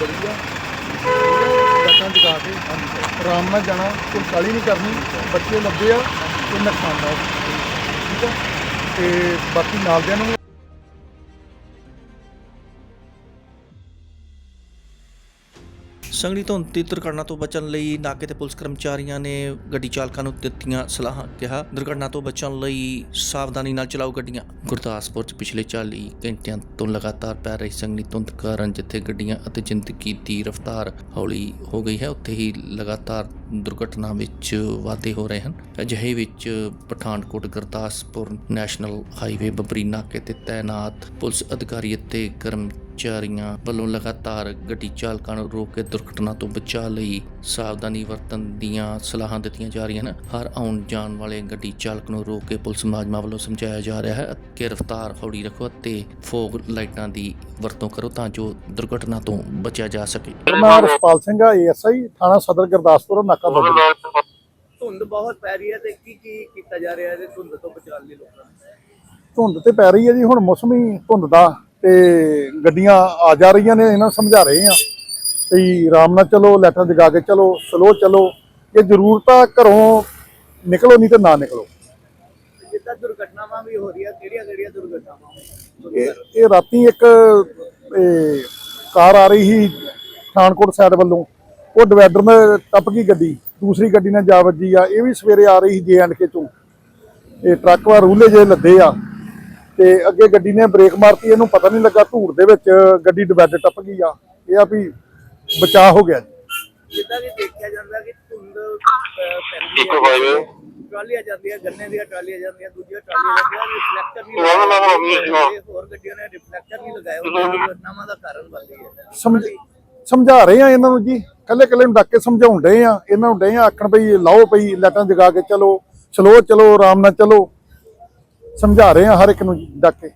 ਗਲੀ ਆ ਕੇ। ਆਰਾਮ ਨਾਲ ਜਾਣਾ, ਕੋਈ ਨਹੀਂ ਕਰਨੀ। ਬੱਚੇ ਲੱਭੇ ਆ, ਕੋਈ ਨੁਕਸਾਨ ਦਾ ਠੀਕ ਆ? ਤੇ ਬਾਕੀ ਨਾਲ ਦਿਆਂ ਨੂੰ ਵੀ ਸੰਗਲੀ ਧੁੰਦ ਦੀ ਦੁਰਘਟਨਾ ਤੋਂ ਬਚਣ ਲਈ ਨਾਕੇ ਤੇ ਪੁਲਿਸ ਕਰਮਚਾਰੀਆਂ ਨੇ ਗੱਡੀ ਚਾਲਕਾਂ ਨੂੰ ਦਿੱਤੀਆਂ ਸਲਾਹਾਂ, ਕਿਹਾ, ਦੁਰਘਟਨਾ ਤੋਂ ਬਚਣ ਲਈ ਸਾਵਧਾਨੀ ਨਾਲ ਚਲਾਓ ਗੱਡੀਆਂ। ਗੁਰਦਾਸਪੁਰ 'ਚ ਪਿਛਲੇ 40 ਘੰਟਿਆਂ ਤੋਂ ਲਗਾਤਾਰ ਪੈ ਰਹੀ ਸੰਗਲੀ ਧੁੰਦ ਕਾਰਨ ਜਿੱਥੇ ਗੱਡੀਆਂ ਅਤੇ ਜ਼ਿੰਦਗੀ ਦੀ ਰਫ਼ਤਾਰ ਹੌਲੀ ਹੋ ਗਈ ਹੈ, ਉੱਥੇ ਹੀ ਲਗਾਤਾਰ ਦੁਰਘਟਨਾ ਵਿੱਚ ਵਾਧੇ ਹੋ ਰਹੇ ਹਨ। ਅਜਿਹੇ ਵਿੱਚ ਪਠਾਨਕੋਟ ਗੁਰਦਾਸਪੁਰ ਨੈਸ਼ਨਲ ਹਾਈਵੇ, ਬਬਰੀ ਨਾਕੇ ਤੇ ਤਾਇਨਾਤ ਪੁਲਿਸ ਅਧਿਕਾਰੀ ਅਤੇ ਕਰਮ ਕਰਮਚਾਰੀਆਂ ਵੱਲੋਂ ਲਗਾਤਾਰ ਗੱਡੀ ਚਾਲਕਾਂ ਨੂੰ ਰੋਕ ਕੇ ਦੁਰਘਟਨਾ ਤੋਂ ਬਚਾਅ ਲਈ ਸਾਵਧਾਨੀ ਵਰਤਣ ਦੀਆਂ ਸਲਾਹਾਂ ਦਿੱਤੀਆਂ ਜਾ ਰਹੀਆਂ ਹਨ। ਹਰ ਆਉਣ ਜਾਣ ਵਾਲੇ ਗੱਡੀ ਚਾਲਕ ਨੂੰ ਰੋਕ ਕੇ ਪੁਲਿਸ ਮੁਲਾਜ਼ਮਾਂ ਵੱਲੋਂ ਸਮਝਾਇਆ ਜਾ ਰਿਹਾ ਹੈ ਕਿ ਰਫ਼ਤਾਰ ਹੌਲੀ ਰੱਖੋ ਅਤੇ ਫੋਗ ਲਾਈਟਾਂ ਦੀ ਵਰਤੋਂ ਕਰੋ ਤਾਂ ਜੋ ਦੁਰਘਟਨਾ ਤੋਂ ਬਚਿਆ ਜਾ ਸਕੇ। ਮੈਂ ਰਸਪਾਲ ਸਿੰਘ ਆ ਏਐਸਆਈ ਥਾਣਾ ਸਦਰ ਗੁਰਦਾਸਪੁਰ ਨਾਕਾ ਬੱਬਰੀ ਧੁੰਦ ਬਹੁਤ ਪੈ ਰਹੀ ਹੈ ਤੇ ਕੀ ਕੀ ਕੀਤਾ ਜਾ ਰਿਹਾ ਹੈ ਧੁੰਦ ਤੋਂ ਬਚਾਉਣ ਲਈ ਲੋਕਾਂ ਨੂੰ? ਧੁੰਦ ਤੇ ਪੈ ਰਹੀ ਹੈ ਜੀ ਹੁਣ ਮੌਸਮੀ ਧੁੰਦ ਦਾ ਤੇ ਗੱਡੀਆਂ ਆ ਜਾ ਰਹੀਆਂ ਨੇ ਇਹਨਾਂ ਨੂੰ ਸਮਝਾ ਰਹੇ ਆ ਵੀ ਆਰਾਮ ਨਾਲ ਚਲੋ ਲਾਈਟਾਂ ਜਗਾ ਕੇ ਚਲੋ ਸਲੋ ਚਲੋ। ਜੇ ਜ਼ਰੂਰਤ ਘਰੋਂ ਨਿਕਲੋ ਨਹੀਂ ਤੇ ਨਾ ਨਿਕਲੋ। ਤੇ ਜਿੱਦਾਂ ਦੁਰਘਟਨਾਵਾਂ ਵੀ ਹੋ ਰਹੀਆਂ ਕਿਹੜੀਆਂ ਕਿਹੜੀਆਂ ਦੁਰਘਟਨਾਵਾਂ? ਹੋ ਇਹ ਇਹ ਰਾਤੀ ਇੱਕ ਇਹ, ਕਾਰ ਆ ਰਹੀ ਸੀ ਪਠਾਨਕੋਟ ਸਾਈਡ ਵੱਲੋਂ। ਉਹ ਡਿਵਾਈਡਰ ਨਾਲ ਟੱਪ ਗਈ ਗੱਡੀ ਦੂਸਰੀ ਗੱਡੀ ਨਾਲ ਜਾ ਵੱਜੀ ਆ। ਇਹ ਵੀ ਸਵੇਰੇ ਆ ਰਹੀ ਸੀ ਜੇ ਐਂਡ ਕੇ ਚੋਂ। ਇਹ ਟਰੱਕ ਵਾ ਰੂਲੇ ਜੇ ਲੱਦੇ ਆ। ਤੇ ਅੱਗੇ ਗੱਡੀ ਨੇ ਬ੍ਰੇਕ ਮਾਰਤੀ ਇਹਨੂੰ ਪਤਾ ਨਹੀਂ ਲੱਗਾ ਧੂੜ ਦੇ ਵਿੱਚ ਗੱਡੀ ਡਿਵਾਈਡਰ ਟੱਪ ਗਈ ਆ। ਇਹ ਆ ਵੀ ਬਚਾਅ ਹੋ ਗਿਆ ਜੀ। ਜਿੱਦਾਂ ਕਿ ਦੇਖਿਆ ਜਾਂਦਾ ਕਿ ਧੁੰਦ ਅਹ, ਪੈਂਦੀ ਹੈ ਟਰਾਲੀਆਂ ਜਾਂਦੀਆਂ ਗੰਨੇ ਦੀਆਂ ਟਰਾਲੀਆਂ ਜਾਂਦੀਆਂ ਦੂਜੀਆਂ ਟਰਾਲੀਆਂ ਜਾਂਦੀਆਂ ਰਿਫਲੈਕਟਰ ਨਹੀਂ ਲਗਾਏ ਹੋਰ ਗੱਡੀਆਂ ਨੇ ਰਿਫਲੈਕਟਰ ਨਹੀਂ ਲਗਾਏ ਉਹਨਾਂ ਦੁਰਘਟਨਾਵਾਂ ਦਾ ਕਾਰਨ ਬਣ ਰਹੀ ਹੈ। ਸਮਝ ਸਮਝਾ ਰਹੇ ਆ ਇਹਨਾਂ ਨੂੰ ਜੀ। ਕੱਲੇ ਕੱਲੇ ਨੂੰ ਡੱਕ ਕੇ ਸਮਝਾਉਣ ਡਏ ਆ। ਇਹਨਾਂ ਨੂੰ ਡਏ ਆ ਆਖਣ ਬਈ ਲਾਓ ਪਈ ਲਾਈਟਾਂ ਜਗਾ ਕੇ ਚਲੋ ਸਲੋ ਚਲੋ ਆਰਾਮ ਨਾਲ ਚਲੋ। ਸਮਝਾ ਰਹੇ ਹਾਂ ਹਰ ਇੱਕ ਨੂੰ ਡੱਕ। ਕੇ